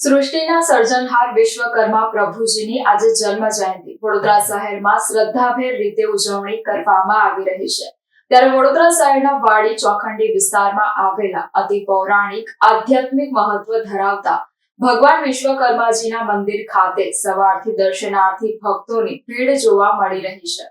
સૃષ્ટિના સર્જનહાર વિશ્વકર્મા પ્રભુજીની આજે જન્મ જયંતિ વડોદરા શહેરમાં શ્રદ્ધાભેર રીતે ઉજવણી કરવામાં આવી રહી છે. ત્યારે વડોદરા શહેરના વાડી ચોખંડી વિસ્તારમાં આવેલા અતિ પૌરાણિક, આધ્યાત્મિક મહત્વ ધરાવતા ભગવાન વિશ્વકર્માજીના મંદિર ખાતે સવારથી દર્શનાર્થી ભક્તોની ભીડ જોવા મળી રહી છે.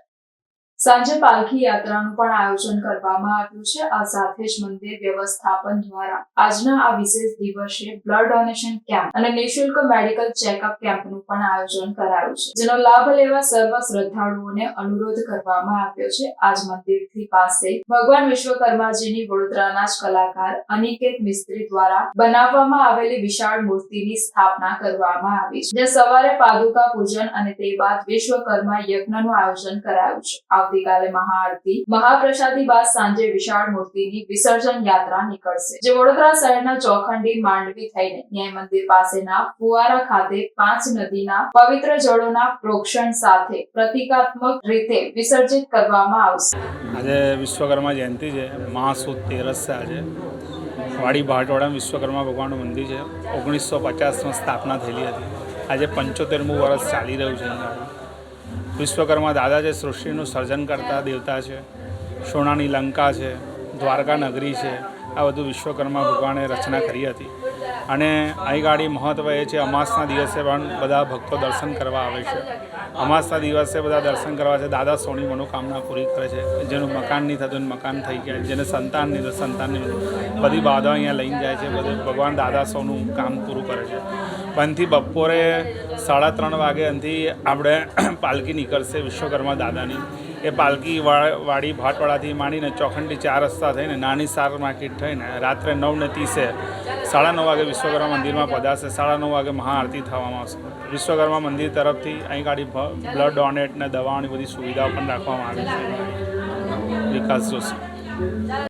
સાંજે પાલખી યાત્રાનું પણ આયોજન કરવામાં આવ્યું છે. આ સાથે જ મંદિર વ્યવસ્થાપન દ્વારા આજના આ વિશેષ દિવસે બ્લડ ડોનેશન કેમ્પ અને નિઃશુલ્ક મેડિકલ ચેકઅપ કેમ્પનું પણ આયોજન કરાયું છે, જેનો લાભ લેવા સર્વ શ્રદ્ધાળુઓને અનુરોધ કરવામાં આવ્યો છે. આજ મંદિરથી પાસે ભગવાન વિશ્વકર્માજીની વડોદરાના જ કલાકાર અનિકેત મિસ્ત્રી દ્વારા બનાવવામાં આવેલી વિશાળ મૂર્તિની સ્થાપના કરવામાં આવી છે જે સવારે પાદુકા પૂજન અને તે બાદ વિશ્વકર્મા યજ્ઞનું આયોજન કરાયું છે. આવતીકાલે મહાઆરતી, મહાપ્રસાદી બાદ સાંજે વિશાળ મૂર્તિની વિસર્જન યાત્રા નીકળશે, જે વડોદરા શહેરના ચોખંડી માંડવી થઈને ન્યાય મંદિર પાસેના ફુવારા ખાતે પાંચ નદીના પવિત્ર જળોના પ્રોક્ષણ સાથે પ્રતિકાત્મક રીતે વિસર્જિત કરવામાં આવશે. આજે વિશ્વકર્મા જયંતિ છે, મહાસુદ તેરસ આજે. વાડી ભાટવાડા વિશ્વકર્મા ભગવાનનું મંદિર છે. ઓગણીસો પચાસમાં સ્થાપના થયેલી હતી. આજે પંચોતેરમું વર્ષ ચાલી રહ્યું છે વિશ્વકર્મા દાદા જે સૃષ્ટિનું સર્જન કરતા દેવતા છે, સોનાની લંકા છે, દ્વારકા નગરી છે, આ બધું વિશ્વકર્મા ભગવાને રચના કરી હતી. અને અહીં ગાડી મહત્ત્વ એ છે, અમાસના દિવસે પણ બધા ભક્તો દર્શન કરવા આવે છે. અમાસના દિવસે બધા દર્શન કરવા છે, દાદા સોની મનોકામના પૂરી કરે છે. જેનું મકાન નહીં થતું મકાન થઈ ગયા જેને સંતાન નહીં તો સંતાન નહીં બધી બાધાઓ અહીંયા લઈને જાય છે, બધું ભગવાન દાદા સોનું કામ પૂરું કરે છે. પણથી બપોરે સાડા ત્રણ વાગે અંથી આપણે પાલકી નીકળશે વિશ્વકર્મા દાદાની. એ પાલકી વાડી ભાટવાડાથી માંડીને ચોખંડી ચાર રસ્તા થઈને નાની સાર માર્કેટ થઈને રાત્રે નવ ને ત્રીસે સાડા નવ વાગે વિશ્વકર્મા મંદિરમાં પધારશે. સાડા નવ વાગે મહાઆરતી થવામાં આવશે. વિશ્વકર્મા મંદિર તરફથી અહીં ગાડી બ્લડ ડોનેટ ને દવાઓની બધી સુવિધાઓ પણ રાખવામાં આવી છે. વિકાસ જોશી.